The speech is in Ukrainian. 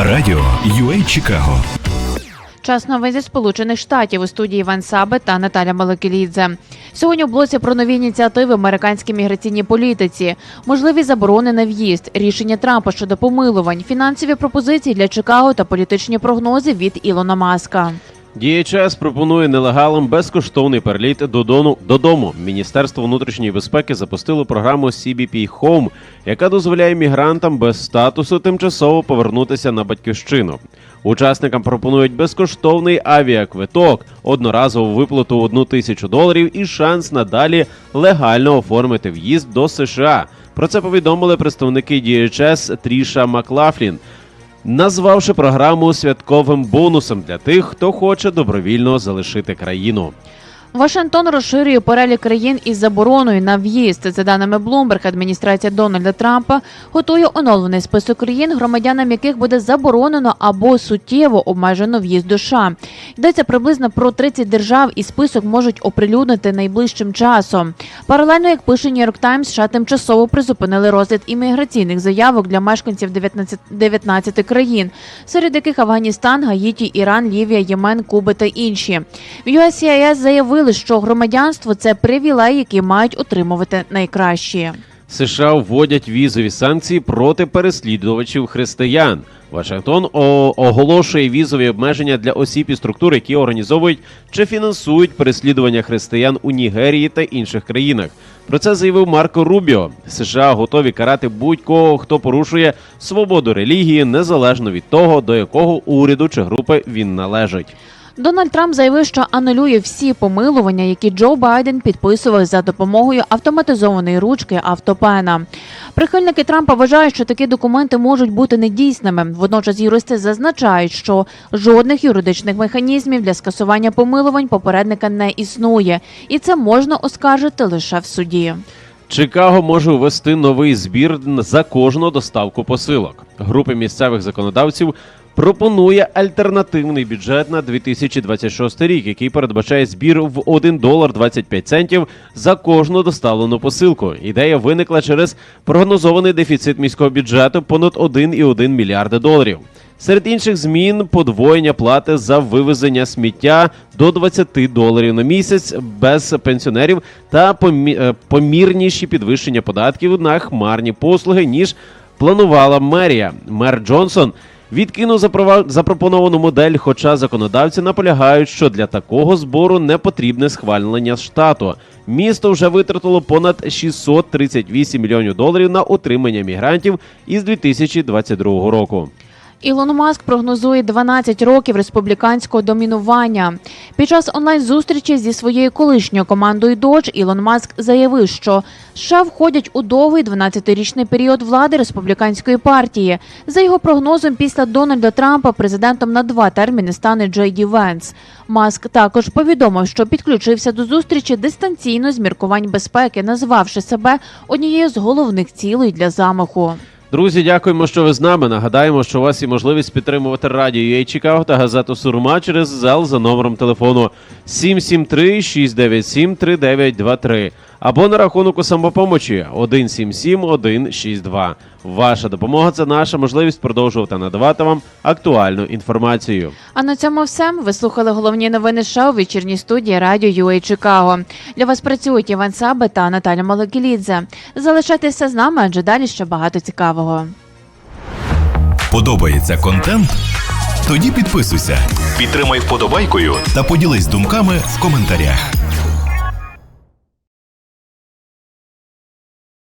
Радіо UA Чикаго. Час новин зі Сполучених Штатів у студії Іван Сабе та Наталя Малакілідзе. Сьогодні у блоці про нові ініціативи в американській міграційній політиці, можливі заборони на в'їзд, рішення Трампа щодо помилувань, фінансові пропозиції для Чикаго та політичні прогнози від Ілона Маска. DHS пропонує нелегалам безкоштовний переліт додому. додому. Міністерство внутрішньої безпеки запустило програму CBP Home, яка дозволяє мігрантам без статусу тимчасово повернутися на батьківщину. Учасникам пропонують безкоштовний авіаквиток, одноразову виплату в одну тисячу доларів і шанс надалі легально оформити в'їзд до США. Про це повідомили представники DHS Тріша Маклафлін назвавши програму святковим бонусом для тих, хто хоче добровільно залишити країну. Вашингтон розширює перелік країн із забороною на в'їзд. За даними Bloomberg, адміністрація Дональда Трампа готує оновлений список країн, громадянам яких буде заборонено або суттєво обмежено в'їзд до США. Йдеться приблизно про 30 держав, і список можуть оприлюднити найближчим часом. Паралельно, як пише New York Times, США тимчасово призупинили розгляд імміграційних заявок для мешканців 19, 19 країн, серед яких Афганістан, Гаїті, Іран, Лівія, Ємен, Куба та інші. В USCIS заявили, що громадянство це привілей, які мають отримувати найкращі. США вводять візові санкції проти переслідувачів християн. Вашингтон оголошує візові обмеження для осіб і структур, які організовують чи фінансують переслідування християн у Нігерії та інших країнах. Про це заявив Марко Рубіо. США готові карати будь-кого, хто порушує свободу релігії, незалежно від того, до якого уряду чи групи він належить. Дональд Трамп заявив, що анулює всі помилування, які Джо Байден підписував за допомогою автоматизованої ручки автопена. Прихильники Трампа вважають, що такі документи можуть бути недійсними. Водночас юристи зазначають, що жодних юридичних механізмів для скасування помилувань попередника не існує, і це можна оскаржити лише в суді. Чикаго може ввести новий збір за кожну доставку посилок. Групи місцевих законодавців пропонує альтернативний бюджет на 2026 рік, який передбачає збір в 1 долар 25 центів за кожну доставлену посилку. Ідея виникла через прогнозований дефіцит міського бюджету понад 1,1 мільярда доларів. Серед інших змін подвоєння плати за вивезення сміття до 20 доларів на місяць без пенсіонерів та е, помірніші підвищення податків на хмарні послуги ніж планувала мерія. Мер Джонсон відкинув запропоновану модель, хоча законодавці наполягають, що для такого збору не потрібне схвалення штату. Місто вже витратило понад 638 мільйонів доларів на утримання мігрантів із 2022 року. Ілон Маск прогнозує 12 років республіканського домінування. Під час онлайн-зустрічі зі своєю колишньою командою Dodge Ілон Маск заявив, що США входять у довгий 12-річний період влади республіканської партії. За його прогнозом, після Дональда Трампа президентом на два терміни стане Джей Ді Венс. Маск також повідомив, що підключився до зустрічі дистанційно з міркувань безпеки, назвавши себе однією з головних цілей для замаху. Друзі, дякуємо, що ви з нами. Нагадаємо, що у вас є можливість підтримувати радіо UA Чикаго та газету Сурма через зал за номером телефону 773-697-3923 або на рахунок у самопомочі 177-162. Ваша допомога це наша можливість продовжувати надавати вам актуальну інформацію. А на цьому все. Ви слухали головні новини шоу вечірній студії Радіо UA Чикаго. Для вас працюють Іван Саби та Наталя Малакілідзе. Залишайтеся з нами, адже далі ще багато цікавого. Подобається контент? Тоді підписуйся, підтримай вподобайкою та поділись думками в коментарях.